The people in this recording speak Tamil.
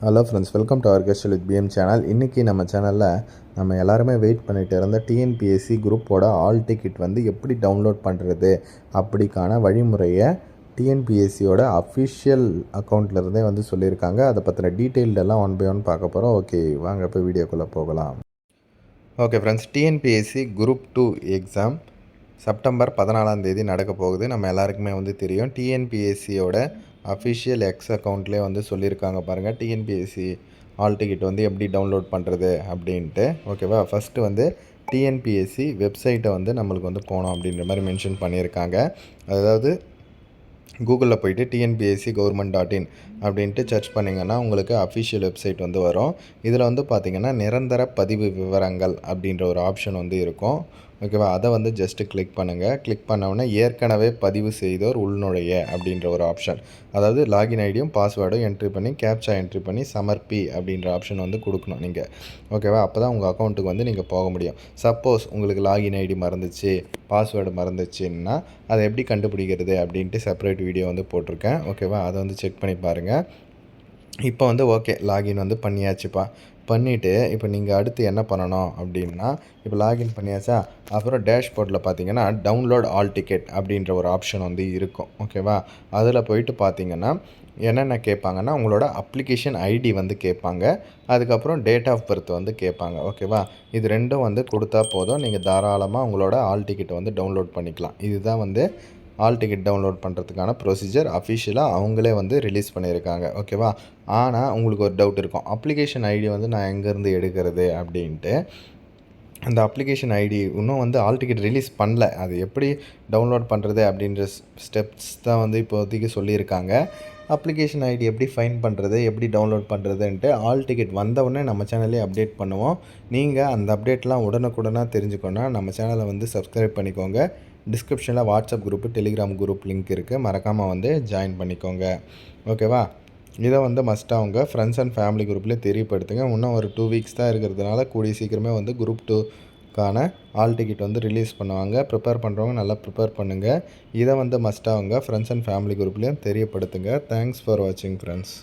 Hello friends welcome to our guest with PM channel இன்றைக்கி நம்ம சேனலில் நம்ம எல்லாருமே வெயிட் பண்ணிட்டு இருந்த டிஎன்பிஎஸ்சி குரூப்போட ஆல் டிக்கெட் வந்து எப்படி டவுன்லோட் பண்ணுறது அப்படிக்கான வழிமுறையை டிஎன்பிஎஸ்சியோட அஃபிஷியல் அக்கௌண்ட்லேருந்தே வந்து சொல்லியிருக்காங்க. அதை பற்றின டீட்டெயில்டெல்லாம் ஒன் பை ஒன் பார்க்க போகிறோம் ஓகே வாங்க இப்போ வீடியோக்குள்ளே போகலாம். Okay friends TNPSC group two exam September பதினாலாம் தேதி நடக்க போகுது. நம்ம எல்லாருக்குமே வந்து தெரியும். டிஎன்பிஎஸ்சியோட அஃபிஷியல் எக்ஸ் அக்கௌண்ட்லேயே வந்து சொல்லியிருக்காங்க பாருங்கள் டிஎன்பிஎஸ்சி ஆல் டிக்கெட் வந்து எப்படி டவுன்லோட் பண்ணுறது அப்படின்ட்டு. ஓகேவா ஃபஸ்ட்டு வந்து டிஎன்பிஎஸ்சி வெப்சைட்டை வந்து நம்மளுக்கு வந்து போனோம் அப்படின்ற மாதிரி மென்ஷன் பண்ணியிருக்காங்க. அதாவது கூகுளில் போயிட்டு டிஎன்பிஎஸ்சி கவர்மெண்ட் டாட் இன் அப்படின்ட்டு சர்ச் பண்ணிங்கன்னா உங்களுக்கு அஃபிஷியல் வெப்சைட் வந்து வரும். இதில் வந்து பார்த்திங்கன்னா நிரந்தர பதிவு விவரங்கள் அப்படின்ற ஒரு ஆப்ஷன் வந்து இருக்கும். ஓகேவா அதை வந்து ஜஸ்ட்டு கிளிக் பண்ணுங்கள் கிளிக் பண்ணவுடனே ஏற்கனவே பதிவு செய்தோர் உள்நுழைய அப்படின்ற ஒரு ஆப்ஷன் அதாவது லாகின் ஐடியும் பாஸ்வேர்டும் என்ட்ரி பண்ணி கேப்சா என்ட்ரி பண்ணி சமர்ப்பி அப்படின்ற ஆப்ஷன் வந்து கொடுக்கணும் நீங்கள் ஓகேவா அப்போ தான் உங்கள் அக்கௌண்ட்டுக்கு வந்து நீங்கள் போக முடியும். சப்போஸ் உங்களுக்கு லாகின் ஐடி மறந்துச்சு பாஸ்வேர்டு மறந்துச்சுன்னா அதை எப்படி கண்டுபிடிக்கிறது அப்படின்ட்டு செப்பரேட் வீடியோ வந்து போட்டிருக்கேன். ஓகேவா அதை வந்து செக் பண்ணி பாருங்கள் இப்போ வந்து ஓகே லாகின் வந்து பண்ணியாச்சுப்பா. பண்ணிவிட்டு இப்போ நீங்கள் அடுத்து என்ன பண்ணணும் அப்படின்னா இப்போ லாகின் பண்ணியாச்சா? அப்புறம் டேஷ்போர்ட்டில் பார்த்தீங்கன்னா டவுன்லோட் ஆல் டிக்கெட் அப்படின்ற ஒரு ஆப்ஷன் வந்து இருக்கும். ஓகேவா அதில் போயிட்டு பார்த்தீங்கன்னா என்னென்ன கேட்பாங்கன்னா உங்களோட அப்ளிகேஷன் ஐடி வந்து கேட்பாங்க. அதுக்கப்புறம் டேட் ஆஃப் பர்த் வந்து கேட்பாங்க. ஓகேவா இது ரெண்டும் வந்து கொடுத்தா போதும். நீங்கள் தாராளமாக உங்களோட ஆல் டிக்கெட்டை வந்து டவுன்லோட் பண்ணிக்கலாம். இதுதான் வந்து ஆல் டிக்கெட் டவுன்லோட் பண்ணுறதுக்கான ப்ரொசீஜர் அஃபிஷியலாக அவங்களே வந்து ரிலீஸ் பண்ணியிருக்காங்க. ஓகேவா ஆனால் உங்களுக்கு ஒரு டவுட் இருக்கும். அப்ளிகேஷன் ஐடி வந்து நான் எங்கேருந்து எடுக்கிறது அப்படின்ட்டு அந்த அப்ளிகேஷன் ஐடி இன்னும் வந்து ஆல் டிக்கெட் ரிலீஸ் பண்ணல. அது எப்படி டவுன்லோட் பண்ணுறது அப்படின்ற ஸ்டெப்ஸ் தான் வந்து இப்போதைக்கு சொல்லியிருக்காங்க. அப்ளிகேஷன் ஐடி எப்படி ஃபைன் பண்ணுறது எப்படி டவுன்லோட் பண்ணுறதுன்ட்டு ஆல் டிக்கெட் வந்தவுடனே நம்ம சேனல்லே அப்டேட் பண்ணுவோம். நீங்கள் அந்த அப்டேட்லாம் உடனுக்குடனாக தெரிஞ்சுக்கணுன்னா நம்ம சேனலை வந்து சப்ஸ்கிரைப் பண்ணிக்கோங்க. டிஸ்கிரிப்ஷனில் WhatsApp group Telegram group link இருக்குது மறக்காமல் வந்து ஜாயின் பண்ணிக்கோங்க. ஓகேவா இதை வந்து மஸ்ட்டாக அவங்க ஃப்ரெண்ட்ஸ் அண்ட் ஃபேமிலி குரூப்லேயே தெரியப்படுத்துங்க. இன்னும் ஒரு டூ வீக்ஸ் தான் இருக்கிறதுனால கூடிய சீக்கிரமே வந்து குரூப் டூக்கான ஆல் டிக்கெட் வந்து ரிலீஸ் பண்ணுவாங்க. ப்ரிப்பேர் பண்ணுறவங்க நல்லா ப்ரிப்பேர் பண்ணுங்கள் இதை வந்து மஸ்ட்டாக அவங்க ஃப்ரெண்ட்ஸ் அண்ட் ஃபேமிலி குரூப்லேயும் தெரியப்படுத்துங்க. தேங்க்ஸ் ஃபார் வாட்சிங் ஃப்ரெண்ட்ஸ்